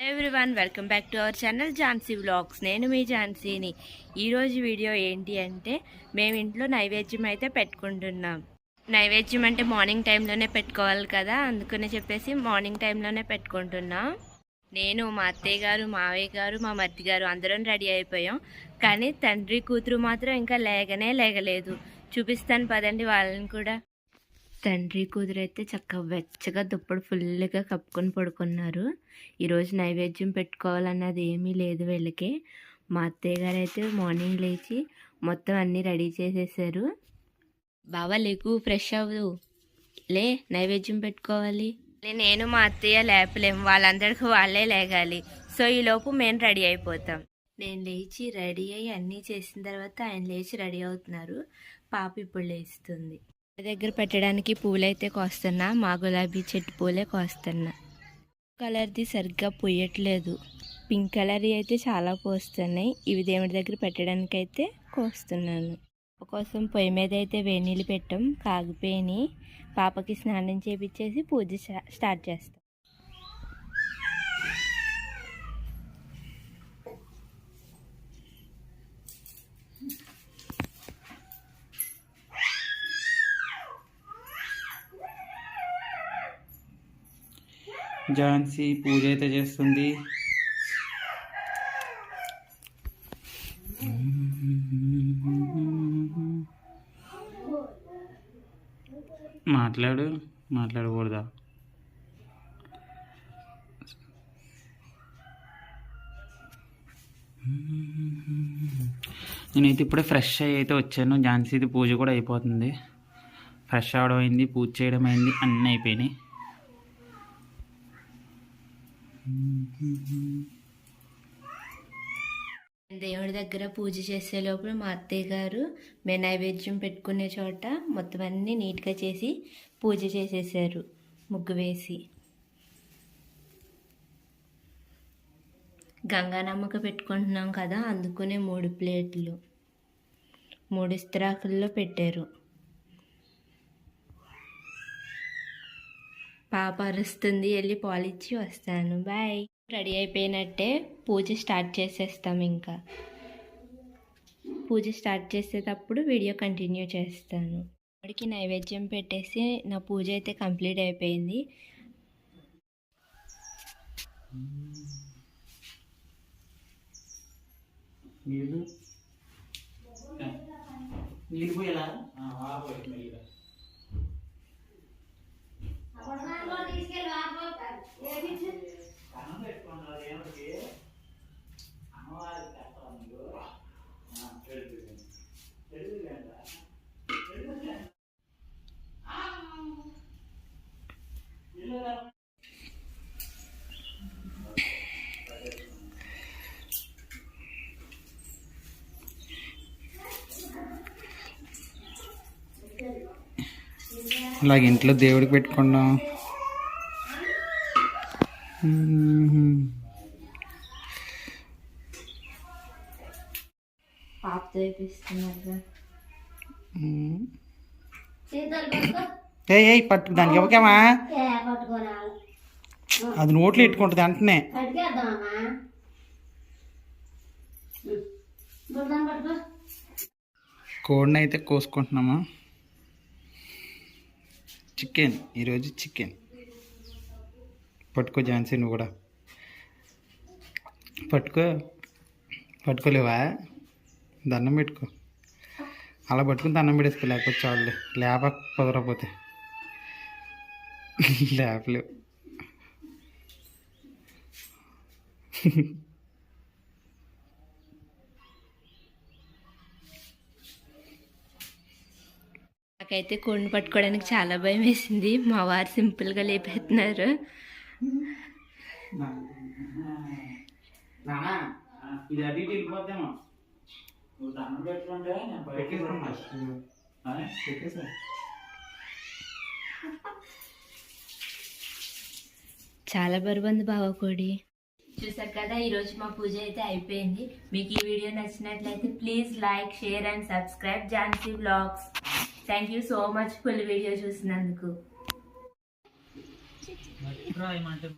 Everyone welcome back to our channel Jhansi vlogs నేను మీ ఝాన్సీని ఈరోజు వీడియో ఏంటి అంటే మేము ఇంట్లో నైవేద్యం అయితే పెట్టుకుంటున్నాం. నైవేద్యం అంటే మార్నింగ్ టైంలోనే పెట్టుకోవాలి కదా అందుకనే చెప్పేసి మార్నింగ్ టైంలోనే పెట్టుకుంటున్నాం. నేను మా అత్తయ్య గారు మావయ్య గారు మా మర్తి గారు అందరం రెడీ అయిపోయాం. కానీ తండ్రి కూతురు మాత్రం ఇంకా లేగనే లేగలేదు. చూపిస్తాను పదండి వాళ్ళని కూడా. తండ్రి కూతురు అయితే చక్కగా వెచ్చగా దుప్పడు ఫుల్గా కప్పుకొని పడుకున్నారు. ఈరోజు నైవేద్యం పెట్టుకోవాలన్నది ఏమీ లేదు వీళ్ళకి. మా అత్తయ్య గారు అయితే మార్నింగ్ లేచి మొత్తం అన్నీ రెడీ చేసేసారు. బావా లేకు ఫ్రెష్ అవ్వదు లే నైవేద్యం పెట్టుకోవాలి. నేను మా అత్తయ్య లేపలేము. వాళ్ళందరికీ వాళ్ళే లేగాలి. సో ఈలోపు మేము రెడీ అయిపోతాం. నేను లేచి రెడీ అయ్యి అన్నీ చేసిన తర్వాత ఆయన లేచి రెడీ అవుతున్నారు. పాప ఇప్పుడు లేస్తుంది. దగ్గర పెట్టడానికి పూలైతే కోస్తున్నా మా గులాబీ చెట్టు పూలే కోస్తున్నా. కలర్ది సరిగ్గా పూయట్లేదు. పింక్ కలర్ అయితే చాలా పోస్తున్నాయి. ఇవి దేవుడి దగ్గర పెట్టడానికి అయితే కోస్తున్నాను. కోసం పొయ్యి మీద అయితే వేడి నీళ్ళు పెట్టాం కాగిపోయి పాపకి స్నానం చేపించేసి పూజ స్టార్ట్ చేస్తాం. ఝాన్సీ పూజ అయితే చేస్తుంది. మాట్లాడు మాట్లాడకూడదా? నేనైతే ఇప్పుడే ఫ్రెష్ అయ్యి అయితే వచ్చాను. ఝాన్సీది పూజ కూడా అయిపోతుంది. ఫ్రెష్ అవడం అయింది పూజ చేయడం అయింది అన్నీ అయిపోయినాయి. దేవుడి దగ్గర పూజ చేసే లోపల మా అత్తయ్య గారు మేము నైవేద్యం పెట్టుకునే చోట మొత్తం అన్నీ నీట్గా చేసి పూజ చేసేసారు. ముగ్గు వేసి. గంగానమ్మక పెట్టుకుంటున్నాం కదా అందుకునే మూడు ప్లేట్లు. మూడు ఇస్త్రాకుల్లో పెట్టారు. పాప అరుస్తుంది వెళ్ళి పాలిచ్చి వస్తాను. బాయ్ రెడీ అయిపోయినట్టే పూజ స్టార్ట్ చేసేస్తాం ఇంకా. పూజ స్టార్ట్ చేసేటప్పుడు వీడియో కంటిన్యూ చేస్తాను. వాడికి నైవేద్యం పెట్టేసి నా పూజ అయితే కంప్లీట్ అయిపోయింది. నీళ్ళు? నీళ్ళు పోయేలా? ఇలాగ ఇంట్లో దేవుడికి పెట్టుకున్నాం. పట్టు దానికి ఇవ్వకేమా? అది నోట్లో పెట్టుకుంటుంది వెంటనే. కోడిని అయితే కోసుకుంటున్నామా? చికెన్ ఈరోజు చికెన్. పట్టుకో ఝాన్సీ నువ్వు కూడా. పట్టుకో. పట్టుకోలేవా? దండం పెట్టుకో. అలా పట్టుకుని దండం పెట్టేసుకో లేకపోతే చాలు లేప కుదరకపోతే లేపలేవు. నాకైతే కోడిని పట్టుకోవడానికి చాలా భయం వేసింది. మా వారు సింపుల్గా లేపేస్తున్నారు. చాలా బరువుంది బావ కోడి. చూసారు కదా ఈరోజు మా పూజ అయితే అయిపోయింది. మీకు ఈ వీడియో నచ్చినట్లయితే please like share and subscribe Jhansi vlogs. Thank you so much full video చూసినందుకు.